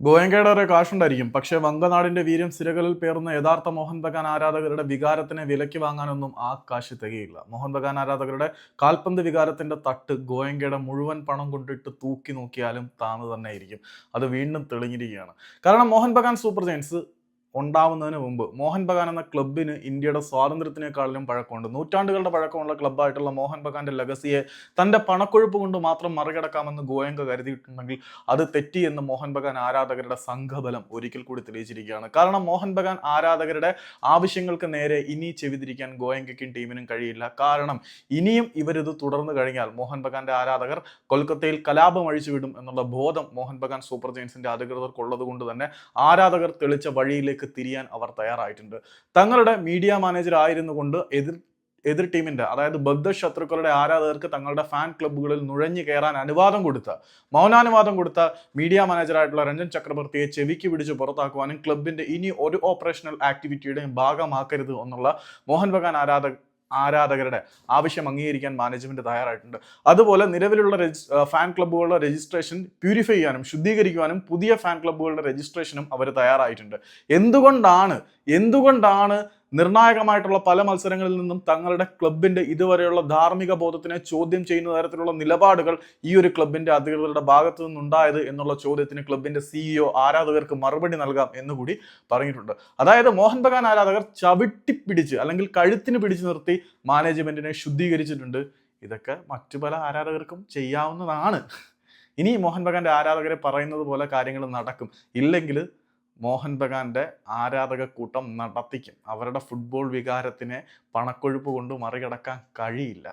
ഗോയങ്കയുടെ ഒരു കാശുണ്ടായിരിക്കും. പക്ഷെ വങ്കനാടിന്റെ വീര്യം സിരകളിൽ പേർന്ന യഥാർത്ഥ മോഹൻ ബഗാൻ ആരാധകരുടെ വികാരത്തിനെ വിലയ്ക്ക് വാങ്ങാനൊന്നും ആ കാശ് തികയില്ല. മോഹൻ ബഗാൻ ആരാധകരുടെ കാൽപന്ത് വികാരത്തിന്റെ തട്ട് ഗോയങ്കയുടെ മുഴുവൻ പണം കൊണ്ടിട്ട് തൂക്കി നോക്കിയാലും താന്ന് തന്നെ ആയിരിക്കും അത് വീണ്ടും തെളിഞ്ഞിരിക്കുകയാണ്. കാരണം മോഹൻ ബഗാൻ സൂപ്പർ ജയൻസ് ഉണ്ടാവുന്നതിന് മുമ്പ് മോഹൻ ബഗാൻ എന്ന ക്ലബിന് ഇന്ത്യയുടെ സ്വാതന്ത്ര്യത്തിനേക്കാളിലും പഴക്കമുണ്ട്. നൂറ്റാണ്ടുകളുടെ പഴക്കമുള്ള ക്ലബ്ബായിട്ടുള്ള മോഹൻ ബഗാന്റെ ലഗസിയെ തന്റെ പണക്കൊഴുപ്പ് കൊണ്ട് മാത്രം മറികടക്കാമെന്ന് ഗോയങ്ക കരുതിയിട്ടുണ്ടെങ്കിൽ അത് തെറ്റി എന്ന് മോഹൻ ബഗാൻ ആരാധകരുടെ സംഘബലം ഒരിക്കൽ കൂടി തെളിയിച്ചിരിക്കുകയാണ്. കാരണം മോഹൻ ബഗാൻ ആരാധകരുടെ ആവശ്യങ്ങൾക്ക് നേരെ ഇനി ചെവിതിരിക്കാൻ ഗോയങ്കയ്ക്കും ടീമിനും കഴിയില്ല. കാരണം ഇനിയും ഇവരിത് തുടർന്നു കഴിഞ്ഞാൽ മോഹൻ ബഗാന്റെ ആരാധകർ കൊൽക്കത്തയിൽ കലാപം അഴിച്ചുവിടും എന്നുള്ള ബോധം മോഹൻ ബഗാൻ സൂപ്പർ ജെയിൻസിന്റെ അധികൃതർക്കുള്ളത് കൊണ്ട് തന്നെ ആരാധകർ തെളിച്ച വഴിയിലേക്ക് തിരിയാൻ അവർ തയ്യാറായിട്ടുണ്ട്. തങ്ങളുടെ മീഡിയ മാനേജർ ആയിരുന്നു കൊണ്ട് എതിർ എതിർ ടീമിന്റെ അതായത് ബദ്ധ ശത്രുക്കളുടെ ആരാധകർക്ക് തങ്ങളുടെ ഫാൻ ക്ലബ്ബുകളിൽ നുഴഞ്ഞു കയറാൻ അനുവാദം കൊടുത്ത മൗനാനുവാദം കൊടുത്ത മീഡിയ മാനേജറായിട്ടുള്ള രഞ്ജൻ ചക്രവർത്തിയെ ചെവിക്ക് പിടിച്ച് പുറത്താക്കുവാനും ക്ലബിന്റെ ഇനി ഒരു ഓപ്പറേഷണൽ ആക്ടിവിറ്റിയുടെയും ഭാഗമാക്കരുത് എന്നുള്ള മോഹൻ ബഗാൻ ആരാധക ആരാധകരുടെ ആവശ്യം അംഗീകരിക്കാൻ മാനേജ്മെന്റ് തയ്യാറായിട്ടുണ്ട്. അതുപോലെ നിലവിലുള്ള ഫാൻ ക്ലബ്ബുകളുടെ രജിസ്ട്രേഷൻ പ്യൂരിഫൈ ചെയ്യാനും ശുദ്ധീകരിക്കുവാനും പുതിയ ഫാൻ ക്ലബ്ബുകളുടെ രജിസ്ട്രേഷനും അവർ തയ്യാറായിട്ടുണ്ട്. എന്തുകൊണ്ടാണ് എന്തുകൊണ്ടാണ് നിർണായകമായിട്ടുള്ള പല മത്സരങ്ങളിൽ നിന്നും തങ്ങളുടെ ക്ലബിന്റെ ഇതുവരെയുള്ള ധാർമ്മിക ബോധത്തിനെ ചോദ്യം ചെയ്യുന്ന തരത്തിലുള്ള നിലപാടുകൾ ഈ ഒരു ക്ലബിന്റെ അധികൃതരുടെ ഭാഗത്തു നിന്നുണ്ടായത് എന്നുള്ള ചോദ്യത്തിന് ക്ലബിന്റെ സിഇഒ ആരാധകർക്ക് മറുപടി നൽകാം എന്നുകൂടി പറഞ്ഞിട്ടുണ്ട്. അതായത് മോഹൻ ബഗാൻ ആരാധകർ ചവിട്ടിപ്പിടിച്ച് അല്ലെങ്കിൽ കഴുത്തിന് പിടിച്ചു നിർത്തി മാനേജ്മെന്റിനെ ശുദ്ധീകരിച്ചിട്ടുണ്ട്. ഇതൊക്കെ മറ്റു പല ആരാധകർക്കും ചെയ്യാവുന്നതാണ്. ഇനി മോഹൻ ബഗാന്റെ ആരാധകരെ പറയുന്നത് പോലെ കാര്യങ്ങൾ നടക്കും. ഇല്ലെങ്കിൽ മോഹൻ ബഗാന്റെ ആരാധക കൂട്ടം നടത്തിക്കും. അവരുടെ ഫുട്ബോൾ വികാരത്തിനെ പണക്കൊഴുപ്പ് കൊണ്ട് മറികടക്കാൻ കഴിയില്ല.